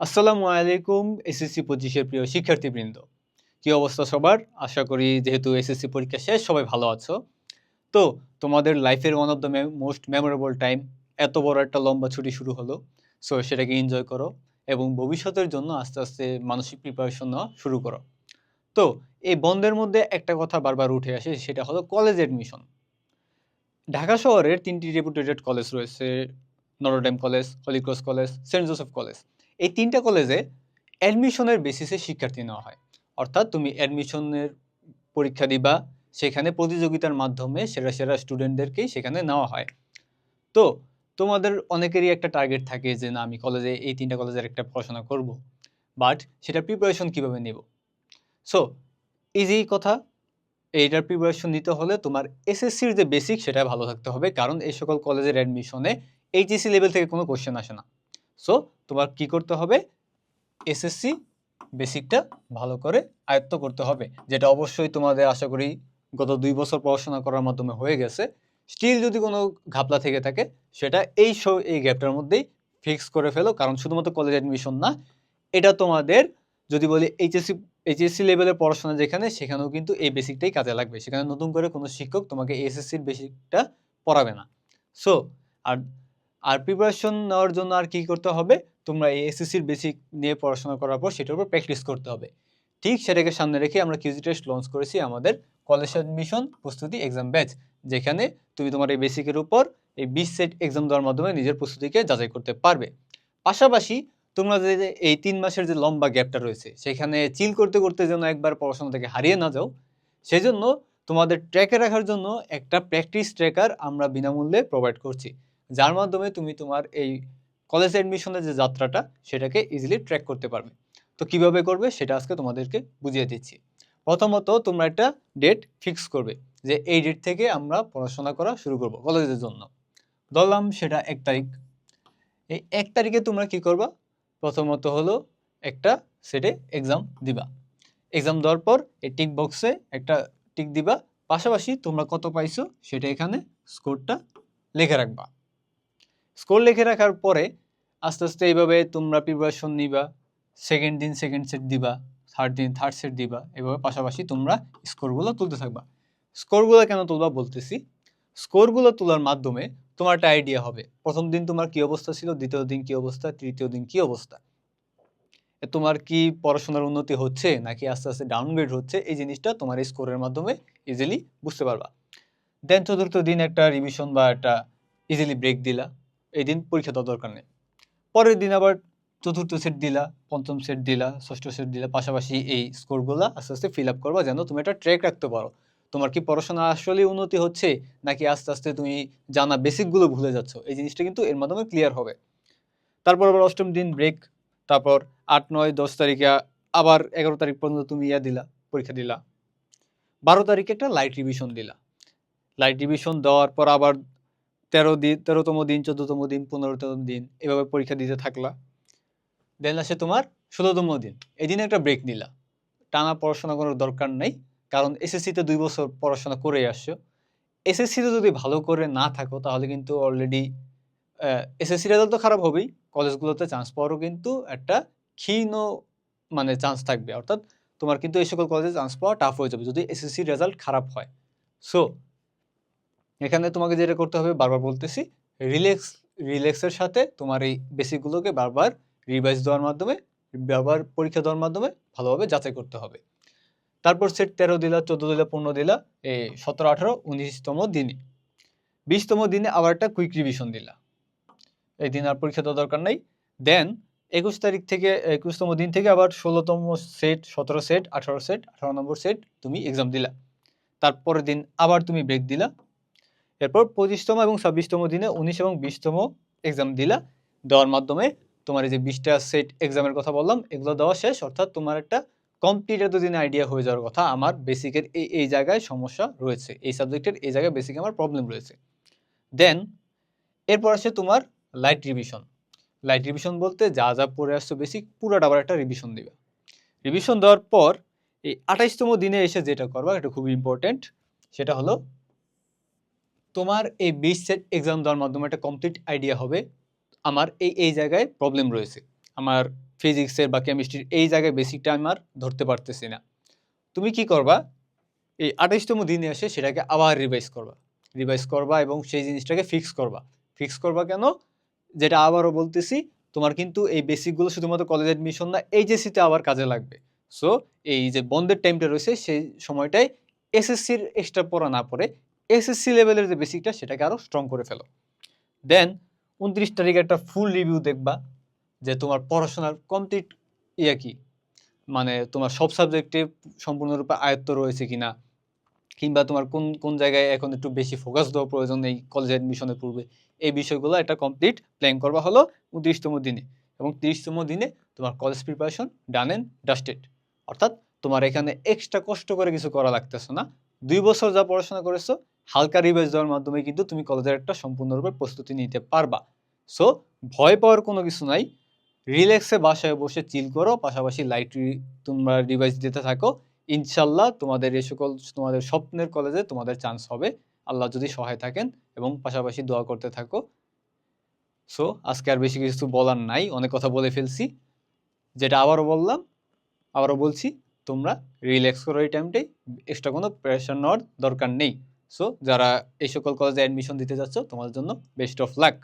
আসসালামু আলাইকুম এসএসসি পঁচিশের প্রিয় শিক্ষার্থীবৃন্দ। কি অবস্থা সবার? আশা করি যেহেতু এসএসসি পরীক্ষা শেষ, সবাই ভালো আছো। তো, তোমাদের লাইফের one of the most memorable time এত বড় একটা লম্বা ছুটি শুরু হলো। সো সেটাকে এনজয় করো এবং ভবিষ্যতের জন্য আস্তে আস্তে মানসিক প্রিপারেশন নেওয়া শুরু করো। তো, এই বন্ধের মধ্যে একটা কথা বারবার উঠে আসে, সেটা হলো কলেজ অ্যাডমিশন ঢাকা শহরের তিনটি রেপুটেটেড কলেজ রয়েছে Notre Dame college Holy Cross college Saint Joseph college এই তিনটা কলেজে অ্যাডমিশনের বেসিসে শিক্ষার্থী নেওয়া হয়। অর্থাৎ তুমি অ্যাডমিশনের পরীক্ষা দিবা, সেখানে প্রতিযোগিতার মাধ্যমে সেরা সেরা স্টুডেন্টদেরকেই সেখানে নেওয়া হয়। তো তোমাদের অনেকেরই একটা টার্গেট থাকে যে, না, আমি কলেজে এই তিনটা কলেজের একটা পড়াশোনা করব। বাট সেটা প্রিপারেশন কীভাবে নেব? সো ইজি কথা, এইটার প্রিপারেশন নিতে হলে তোমার এসএসসির যে বেসিক সেটা ভালো থাকতে হবে। কারণ এই সকল কলেজের অ্যাডমিশনে এইচএসি লেভেল থেকে কোনো কোশ্চেন আসে না। সো তোমার কি করতে হবে? এসএসসি বেসিকটা ভালো করে আয়ত্ত করতে হবে, যেটা অবশ্যই তোমাদের আশা করি গত দুই বছর পড়াশোনা করার মাধ্যমে হয়ে গেছে। স্টিল যদি কোনো ঘাপলা থেকে থাকে, সেটা এই শো এই গ্যাপটার মধ্যেই ফিক্স করে ফেলো, কারণ শুধুমাত্র কলেজ অ্যাডমিশন না, এটা তোমাদের যদি বলি এইচএসসি এইচএসসি লেভেলের পড়াশোনা যেখানে, সেখানেও কিন্তু এই বেসিকটাই কাজে লাগবে। সেখানে নতুন করে কোনো শিক্ষক তোমাকে এসএসসির বেসিকটা পড়াবে না। সো আর আর প্রিপারেশন নেওয়ার জন্য আর কি করতে হবে? তোমরা এই এসএসসির বেসিক নিয়ে পড়াশোনা করার পর সেটার উপর প্র্যাকটিস করতে হবে। ঠিক সেটাকে সামনে রেখে আমরা কিউজি টেস্ট লঞ্চ করেছি আমাদের কলেজ অ্যাডমিশন প্রস্তুতি এক্সাম ব্যাচ যেখানে তুমি তোমার এই বেসিকের উপর এই বিশ সেট এক্সাম দেওয়ার মাধ্যমে নিজের প্রস্তুতিকে যাচাই করতে পারবে। পাশাপাশি তোমরা যে এই তিন মাসের যে লম্বা গ্যাপটা রয়েছে, সেখানে চিল করতে করতে যেন একবার পড়াশোনা থেকে হারিয়ে না যাও সেই জন্য তোমাদের ট্র্যাকে রাখার জন্য একটা প্র্যাকটিস ট্র্যাকার আমরা বিনামূল্যে প্রোভাইড করছি। যার মাধ্যমে তুমি তোমার এই কলেজ অ্যাডমিশনের যে যাত্রাটা, সেটাকে ইজিলি ট্র্যাক করতে পারবে। তো কীভাবে করবে, সেটা আজকে তোমাদেরকে বুঝিয়ে দিচ্ছি। প্রথমত, তোমরা একটা ডেট ফিক্স করবে যে এই ডেট থেকে আমরা পড়াশোনা করা শুরু করব কলেজের জন্য। ধরলাম সেটা এক তারিখ। এই এক তারিখে তোমরা কি করবা? প্রথমত হলো একটা সেটে এক্সাম দিবা। এক্সাম দেওয়ার পর এই টিক বক্সে একটা টিক দিবা। পাশাপাশি তোমরা কত পাইছো, সেটা এখানে স্কোরটা লিখে রাখবা। স্কোর লিখে রাখার পরে আস্তে আস্তে এইভাবে তোমরা প্রিপারেশন নিবা সেকেন্ড দিন সেকেন্ড সেট দিবা থার্ড দিন থার্ড সেট দিবা, এভাবে পাশাপাশি তোমরা স্কোরগুলো তুলতে থাকবা। স্কোরগুলো কেন তুলবা বলতেছি? স্কোরগুলো তোলার মাধ্যমে তোমার একটা আইডিয়া হবে। প্রথম দিন তোমার কি অবস্থা ছিল? দ্বিতীয় দিন কি অবস্থা? তৃতীয় দিন কি অবস্থা? তোমার কি পড়াশোনার উন্নতি হচ্ছে নাকি আস্তে আস্তে ডাউনগ্রেড হচ্ছে? এই জিনিসটা তোমার স্কোরের মাধ্যমে ইজিলি বুঝতে পারবা। দেন চতুর্থ দিন একটা রিভিশন বা একটা ইজিলি ব্রেক দিলা। এই দিন পরীক্ষা দেওয়ার দরকার নেই। পরের দিন আবার চতুর্থ সেট দিলা, পঞ্চম সেট দিলা, ষষ্ঠ সেট দিলা, পাশাপাশি এই স্কোরগুলো আস্তে আস্তে ফিল আপ করবা যেন তুমি একটা ট্র্যাক রাখতে পারো। তোমার কি পড়াশোনা আসলে উন্নতি হচ্ছে, নাকি আস্তে আস্তে তুমি জানা বেসিকগুলো ভুলে যাচ্ছ? এই জিনিসটা কিন্তু এর মাধ্যমে ক্লিয়ার হবে। তারপর আবার অষ্টম দিন ব্রেক তারপর আট, নয়, দশ তারিখে আবার এগারো তারিখ পর্যন্ত তুমি ইয়া দিলা, পরীক্ষা দিলা। বারো তারিখে একটা লাইট রিভিশন দিলা। লাইট রিভিশন দেওয়ার পর আবার তেরো দিন তেরোতম দিন, চোদ্দতম দিন, পনেরোতম দিন, এভাবে পরীক্ষা দিতে থাকলা। দেন আসে তোমার ষোলোতম দিন। এই দিনে একটা ব্রেক নিলা। টানা পড়াশোনা করার দরকার নেই, কারণ এসএসসিতে দুই বছর পড়াশোনা করে আসছো। এসএসসিতে যদি ভালো করে না থাকো, তাহলে কিন্তু অলরেডি এসএসসি রেজাল্ট তো খারাপ হবেই। কলেজগুলোতে চান্স পাওয়ারও কিন্তু একটা ক্ষীণ মানে চান্স থাকবে। অর্থাৎ তোমার কিন্তু এই সকল কলেজে চান্স পাওয়া টাফ হয়ে যাবে যদি এসএসসি রেজাল্ট খারাপ হয়। সো এখানে তোমাকে যেটা করতে হবে, বারবার বলতেছি রিল্যাক্স রিল্যাক্সের সাথে তোমার এই বেসিকগুলোকে বারবার রিভাইজ দেওয়ার মাধ্যমে, বারবার পরীক্ষা দেওয়ার মাধ্যমে ভালোভাবে যাচাই করতে হবে। তারপর সেট তেরো দিলা, চোদ্দ দিলা, পনেরো দিলা এই সতেরো, আঠারো, উনিশতম দিনে। বিশতম দিনে আবার একটা কুইক রিভিশন দিলা। এই দিন আর পরীক্ষা দেওয়ার দরকার নেই। দেন একুশ তারিখ থেকে, একুশতম দিন থেকে আবার ষোলোতম সেট সতেরো সেট আঠারো সেট আঠারো নম্বর সেট তুমি এক্সাম দিলা। তারপরের দিন আবার তুমি ব্রেক দিলা। এরপর পঁচিশতম এবং ছাব্বিশতম দিনে উনিশ এবং বিশতম এক্সাম দিলা। দেওয়ার মাধ্যমে তোমার এই যে বিশটা সেট এক্সামের কথা বললাম, এগুলো দেওয়া শেষ, অর্থাৎ তোমার একটা কমপ্লিট এতদিন আইডিয়া হয়ে যাওয়ার কথা। আমার বেসিকের এই এই জায়গায় সমস্যা রয়েছে। এই সাবজেক্টের এই জায়গায় বেসিক আমার প্রবলেম রয়েছে। দেন এরপর আসে তোমার লাইট রিভিশন লাইট রিভিশন বলতে যা যা পড়ে আসছো বেসিক পুরোটা আবার একটা রিভিশন দিবে। রিভিশন দেওয়ার পর এই আঠাইশতম দিনে এসে যেটা করবা, এটা খুবই ইম্পর্টেন্ট সেটা হলো তোমার এই বিশ সেট এক্সাম দেওয়ার মাধ্যমে একটা কমপ্লিট আইডিয়া হবে। আমার এই এই জায়গায় প্রবলেম রয়েছে। আমার ফিজিক্সের বা কেমিস্ট্রির এই জায়গায় বেসিকটা আমার ধরতে পারতেছি না। তুমি কি করবা? এই আঠাইশতম দিনে এসে সেটাকে আবার রিভাইজ করবা। রিভাইজ করবা এবং সেই জিনিসটাকে ফিক্স করবা। ফিক্স করবা কেন? যেটা আবারও বলতেছি, তোমার কিন্তু এই বেসিকগুলো শুধুমাত্র কলেজ অ্যাডমিশন না এইচএসসিতে আবার কাজে লাগবে। সো এই যে বন্ধের টাইমটা রয়েছে, সেই সময়টায় এসএসসির এক্সট্রা পড়া না পড়ে এসএসসি লেভেলের যে বেসিকটা সেটাকে আরও স্ট্রং করে ফেলো। দেন উনত্রিশ তারিখে একটা ফুল রিভিউ দেখবা যে তোমার পড়াশোনার কমপ্লিট ইয়া কি? মানে তোমার সব সাবজেক্টে সম্পূর্ণরূপে আয়ত্ত রয়েছে কিনা? কিংবা তোমার কোন কোন জায়গায় এখন একটু বেশি ফোকাস দেওয়া প্রয়োজন এই কলেজ অ্যাডমিশনের পূর্বে? এই বিষয়গুলো একটা কমপ্লিট প্ল্যান করবা হলো উনত্রিশতম দিনে। এবং তিরিশতম দিনে তোমার college preparation done and dusted অর্থাৎ তোমার এখানে এক্সট্রা কষ্ট করে কিছু করা লাগতেছে না। দুই বছর যা পড়াশোনা করেছ হালকা রিভাইজ দেওয়ার মাধ্যমে কিন্তু তুমি কলেজের একটা সম্পূর্ণরূপে প্রস্তুতি নিতে পারবা। সো ভয় পাওয়ার কোনো কিছু নাই। রিল্যাক্সে বাসায় বসে চিল করো, পাশাপাশি লাইট তোমরা রিভাইজ দিতে থাকো। ইনশাল্লাহ তোমাদের এই সকল, তোমাদের স্বপ্নের কলেজে তোমাদের চান্স হবে। আল্লাহ যদি সহায় থাকেন এবং পাশাপাশি দোয়া করতে থাকো। সো আজকে আর বেশি কিছু বলার নাই। অনেক কথা বলে ফেলছি। যেটা আবারও বললাম, আবারও বলছি, তোমরা রিল্যাক্স করো এই টাইমটাই এক্সট্রা কোনো প্রেশার নেওয়ার দরকার নেই। সো যারা এই সকল কলেজে অ্যাডমিশন দিতে যাচ্ছ তোমাদের জন্য বেস্ট অফ লাক